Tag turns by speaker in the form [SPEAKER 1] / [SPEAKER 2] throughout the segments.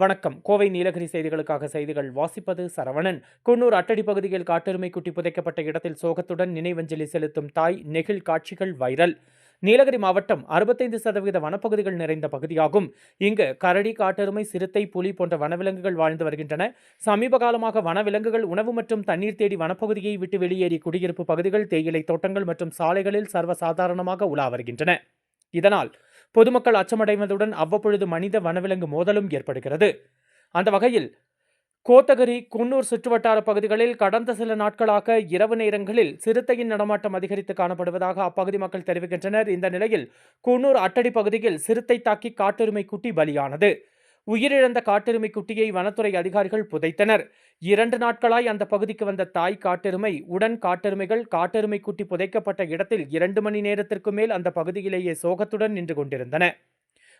[SPEAKER 1] வணக்கம். கோவை நீலகிரி செய்திகளுக்காக செய்திகள் வாசிப்பது சரவணன். குன்னூர் அட்டடி பகுதியில் காட்டெருமை குட்டி புதைக்கப்பட்ட இடத்தில் சோகத்துடன் நினைவஞ்சலி செலுத்தும் தாய் நெகிழ் காட்சிகள் வைரல். நீலகிரி மாவட்டம் அறுபத்தைந்து சதவீத வனப்பகுதிகள் நிறைந்த பகுதியாகும். இங்கு கரடி காட்டெருமை சிறுத்தை புலி போன்ற வனவிலங்குகள் வாழ்ந்து வருகின்றன. சமீப காலமாக வனவிலங்குகள் உணவு மற்றும் தண்ணீர் தேடி வனப்பகுதியை விட்டு வெளியேறி குடியிருப்பு பகுதிகள் தேயிலை தோட்டங்கள் மற்றும் சாலைகளில் சர்வசாதாரணமாக உலா வருகின்றன. இதனால் பொதுமக்கள் அச்சமடைவதுடன் அவ்வப்பொழுது மனித வனவிலங்கு மோதலும் ஏற்படுகிறது. அந்த வகையில் கோத்தகிரி குன்னூர் சுற்றுவட்டார பகுதிகளில் கடந்த சில நாட்களாக இரவு நேரங்களில் சிறுத்தையின் நடமாட்டம் அதிகரித்து காணப்படுவதாக அப்பகுதி மக்கள் தெரிவிக்கின்றனர். இந்த நிலையில் குன்னூர் அட்டடி பகுதியில் சிறுத்தை தாக்கி காட்டெருமை குட்டி பலியானது. உயிரிழந்த காட்டெருமை குட்டியை வனத்துறை அதிகாரிகள் புதைத்தனர். இரண்டு நாட்களாய் அந்த பகுதிக்கு வந்த தாய் காட்டெருமை உடன் காட்டெருமைகள் காட்டெருமை குட்டி புதைக்கப்பட்ட இடத்தில் இரண்டு மணி நேரத்திற்கு மேல் அந்த பகுதியிலேயே சோகத்துடன் நின்று கொண்டிருந்தன.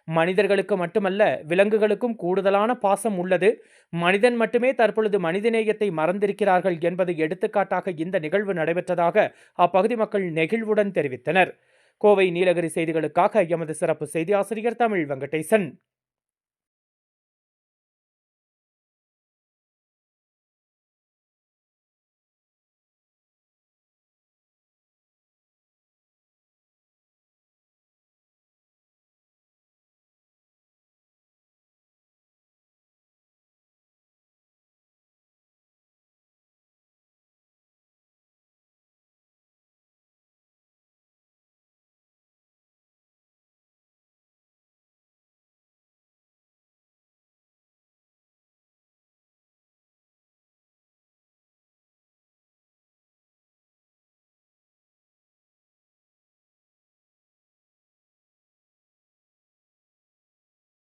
[SPEAKER 1] மனிதர்களுக்கு மட்டுமல்ல விலங்குகளுக்கும் கூடுதலான பாசம் உள்ளது. மனிதன் மட்டுமே தற்பொழுது மனிதநேயத்தை மறந்திருக்கிறார்கள் என்பது எடுத்துக்காட்டாக இந்த நிகழ்வு நடைபெற்றதாக அப்பகுதி மக்கள் நெகிழ்வுடன் தெரிவித்தனர். கோவை நீலகிரி செய்திகளுக்காக எமது சிறப்பு செய்தி ஆசிரியர் தமிழ் வெங்கடேசன்.